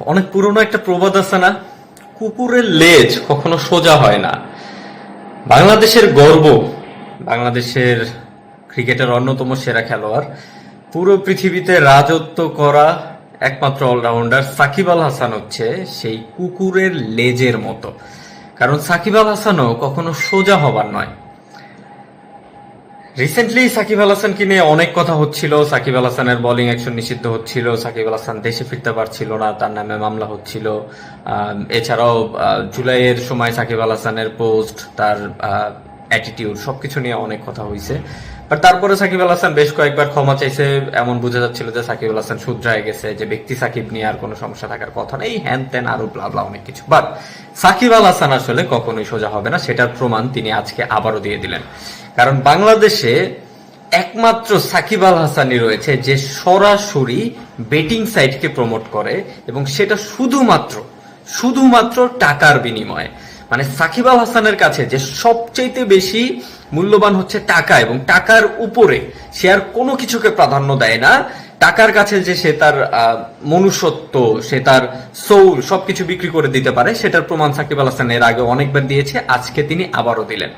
অনেক পুরনো একটা প্রবাদ আছে না? কুকুরের লেজ কখনো সোজা হয় না। বাংলাদেশের গর্ব, বাংলাদেশের ক্রিকেটের অন্যতম সেরা খেলোয়াড়, পুরো পৃথিবীতে রাজত্ব করা একমাত্র অলরাউন্ডার সাকিব আল হাসান হচ্ছে সেই কুকুরের লেজের মতো। কারণ সাকিব আল হাসানও কখনো সোজা হবার নয়। রিসেন্টলি সাকিব আল হাসানকে নিয়ে অনেক কথা হচ্ছিল। সাকিব আল হাসানের বোলিং অ্যাকশন নিষিদ্ধ হচ্ছিল। সাকিব আল হাসান দেশে ফিরতে পারছিল না, তার নামে মামলা হচ্ছিল। এছাড়াও জুলাইয়ের সময় সাকিব আল হাসানের পোস্ট তার অ্যাটিটিউড সবকিছু নিয়ে অনেক কথা হয়েছে বাট তারপরে সাকিব আল হাসান বেশ কয়েকবার ক্ষমা চাইছে। এমন বোঝা যাচ্ছিল যে সাকিব আল হাসান শুধরায় গেছে যে ব্যক্তি সাকিব নিয়ে আর কোনো সমস্যা থাকার কথা নেই। হ্যান ত্যান আরও ব্লাবলা অনেক কিছু। বাট সাকিব আল হাসান আসলে কখনোই সোজা হবে না, সেটার প্রমাণ তিনি আজকে আবারও দিয়ে দিলেন। কারণ বাংলাদেশে একমাত্র সাকিব আল হাসানই রয়েছে যে সরাসরি বেটিং সাইটকে প্রমোট করে এবং সেটা শুধুমাত্র শুধুমাত্র টাকার বিনিময়ে। মানে সাকিব আল হাসানের কাছে যে সবচেয়ে বেশি মূল্যবান হচ্ছে টাকা এবং টাকার উপরে সে আর কোনো কিছুকে প্রাধান্য দেয় না। টাকার কাছে যে সে তার মনুষ্যত্ব, সে তার সৌল সবকিছু বিক্রি করে দিতে পারে, সেটার প্রমাণ সাকিব আল হাসান এর আগে অনেকবার দিয়েছে, আজকে তিনি আবারও দিলেন।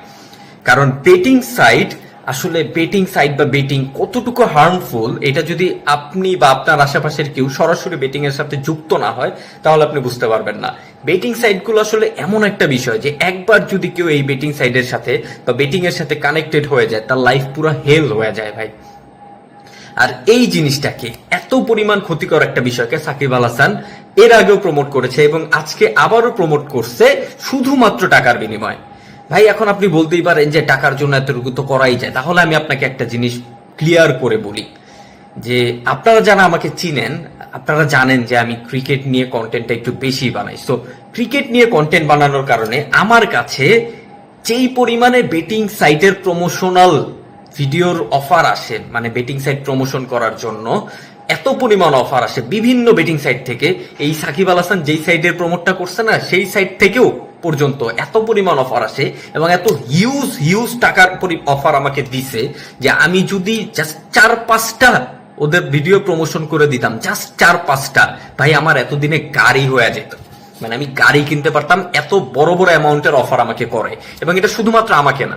কারণ বেটিং সাইট আসলে বেটিং সাইট বা বেটিং কতটুকু হার্মফুল এটা যদি আপনি বা আপনার আশেপাশের কেউ সরাসরি বেটিং এর সাথে যুক্ত না হয়, তাহলে আপনি বুঝতে পারবেন না। বেটিং সাইটগুলো আসলে এমন একটা বিষয় যে একবার যদি কেউ এই বেটিং সাইটের সাথে বা বেটিং এর সাথে কানেক্টেড হয়ে যায়, তার লাইফ পুরো হেল হয়ে যায় ভাই। আর এই জিনিসটাকে এত পরিমাণ ক্ষতিকর একটা বিষয়কে সাকিব আল হাসান এর আগেও প্রমোট করেছে এবং আজকে আবারও প্রমোট করছে শুধুমাত্র টাকার বিনিময়ে। ভাই, এখন আপনি বলতেই পারেন যে টাকার জন্য এতটুকু তো করাই যায়। তাহলে আমি আপনাকে একটা জিনিস ক্লিয়ার করে বলি যে আপনারা যারা আমাকে চিনেন, আপনারা জানেন যে আমি ক্রিকেট নিয়ে কন্টেন্টটা একটু বেশি বানাই। তো ক্রিকেট নিয়ে কন্টেন্ট বানানোর কারণে আমার কাছে যেই পরিমাণে বেটিং সাইটের প্রমোশনাল ভিডিওর অফার আসে মানে বেটিং সাইট প্রমোশন করার জন্য, এত পরিমাণ অফার আসে। বিভিন্ন বেটিং সাইট থেকে, এই সাকিব আল হাসান যেই সাইটের প্রমোটটা করছে না, সেই সাইট থেকেও পর্যন্ত এত পরিমাণ অফার আসে এবং এত হিউজ হিউজ টাকার অফার আমাকে দিছে যে আমি যদি জাস্ট চার পাঁচটা ওদের ভিডিও প্রমোশন করে দিতাম জাস্ট চার পাঁচটা, ভাই আমার এতদিনে গাড়ি হয়ে যেত। মানে আমি গাড়ি কিনতে পারতাম, এত বড় বড় অ্যামাউন্টের অফার আমাকে করে। এবং এটা শুধুমাত্র আমাকে না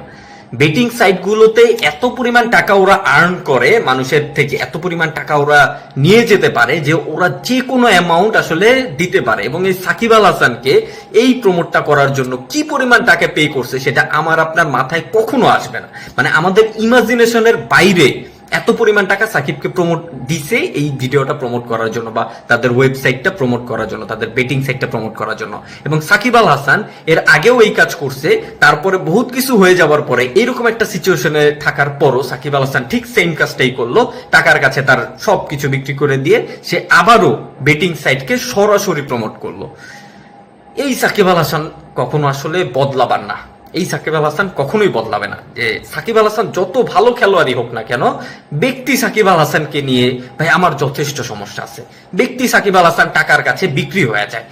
বেটিং সাইটগুলোতে এত পরিমাণ টাকা ওরা আর্ন করে, মানুষের থেকে এত পরিমাণ টাকা ওরা নিয়ে যেতে পারে যে ওরা যে কোনো অ্যামাউন্ট আসলে দিতে পারে। এবং এই সাকিব আল হাসানকে এই প্রমোটটা করার জন্য কি পরিমাণ টাকা পে করছে, সেটা আমার আপনার মাথায় কখনো আসবে না। মানে আমাদের ইমাজিনেশনের বাইরে এত পরিমাণ টাকা সাকিবকে প্রমোট দিছে এই ভিডিওটা প্রমোট করার জন্য বা তাদের ওয়েবসাইটটা প্রমোট করার জন্য, তাদের বেটিং সাইটটা প্রমোট করার জন্য। এবং সাকিব আল হাসান এর আগেও এই কাজ করছে, তারপরে বহুত কিছু হয়ে যাওয়ার পরে এরকম একটা সিচুয়েশনে থাকার পরও সাকিব আল হাসান ঠিক সেম কাজটাই করল, টাকার কাছে তার সবকিছু বিক্রি করে দিয়ে সে আবারও বেটিং সাইটকে সরাসরি প্রমোট করল। এই সাকিব আল হাসান কখনো আসলে বদলাবার না। এই সাকিব আল হাসান কখনোই বদলাবে না। যে সাকিব আল হাসান যত ভালো খেলোয়াড়ই হোক না কেন, ব্যক্তি সাকিব আল হাসানকে নিয়ে, ভাই, আমার যথেষ্ট সমস্যা আছে। ব্যক্তি সাকিব আল হাসান টাকার কাছে বিক্রি হয়ে যায়।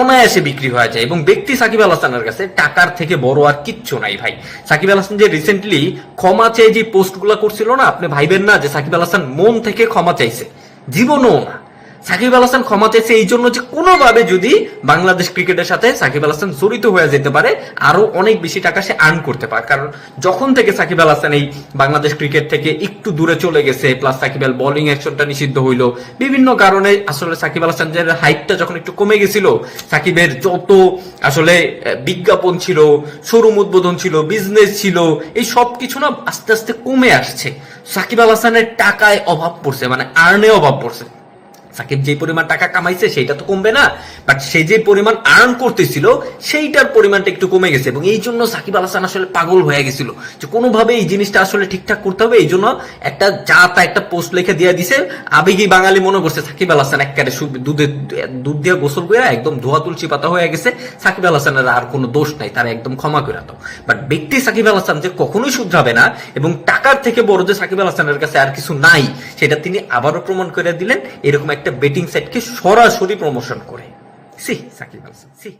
অনায়াসে বিক্রি হয়ে যায় এবং ব্যক্তি সাকিব আল হাসানের কাছে টাকার থেকে বড় আর কিচ্ছু নাই, ভাই। সাকিব আল হাসান যে রিসেন্টলি ক্ষমা চেয়ে যে পোস্টগুলা করছিল না, আপনি ভাইবেন না যে সাকিব আল হাসান মন থেকে ক্ষমা চাইছে। জীবনও না। সাকিব আল হাসান ক্ষমা চাইছে এই জন্য যে কোনোভাবে যদি বাংলাদেশ ক্রিকেটের সাথে সাকিব আল হাসান জড়িত হয়ে যেতে পারে, আরও অনেক বেশি টাকা সে আর্ন করতে পারে। কারণ যখন থেকে সাকিব আল হাসান এই বাংলাদেশ ক্রিকেট থেকে একটু দূরে চলে গেছে প্লাস সাকিব আল বোলিং অ্যাকশনটা নিষিদ্ধ হইল, বিভিন্ন কারণে আসলে সাকিব আল হাসানের হাইটটা যখন একটু কমে গেছিল, সাকিবের যত আসলে বিজ্ঞাপন ছিল শোরুম উদ্বোধন ছিল বিজনেস ছিল, এই সব কিছু না আস্তে আস্তে কমে আসছে। সাকিব আল হাসানের টাকায় অভাব পড়ছে মানে আর্নে অভাব পড়ছে। সাকিব যে পরিমাণ টাকা কামাইছে সেইটা তো কমবে না বাট সে যে পরিমাণ আর্ন করতেছিল, সেইটার পরিমাণটা একটু কমে গেছে এবং এই জন্য সাকিব আল হাসান আসলে পাগল হয়ে গেছিল যে কোনোভাবে এই জিনিসটা আসলে ঠিকঠাক করতে হবে, এই জন্য একটা যা তা একটা পোস্ট লিখে দিয়ে দিছে, আবেগী বাঙালি মনে করছে সাকিব আল হাসান একবারে দুধে, দুধ দিয়ে গোসল করে একদম ধোয়া তুলসী পাতা হয়ে গেছে, সাকিব আল হাসানের আর কোনো দোষ নাই, তারা একদম ক্ষমা করে দাও। বাট ব্যক্তি সাকিব আল হাসান যে কখনোই শুধরাবে না এবং টাকার থেকে বড় যে সাকিব আল হাসানের কাছে আর কিছু নাই, সেটা তিনি আবারও প্রমাণ করে দিলেন, এরকম একটা বেটিং সাইটকে সরাসরি প্রমোশন করে। C Shakib Al C.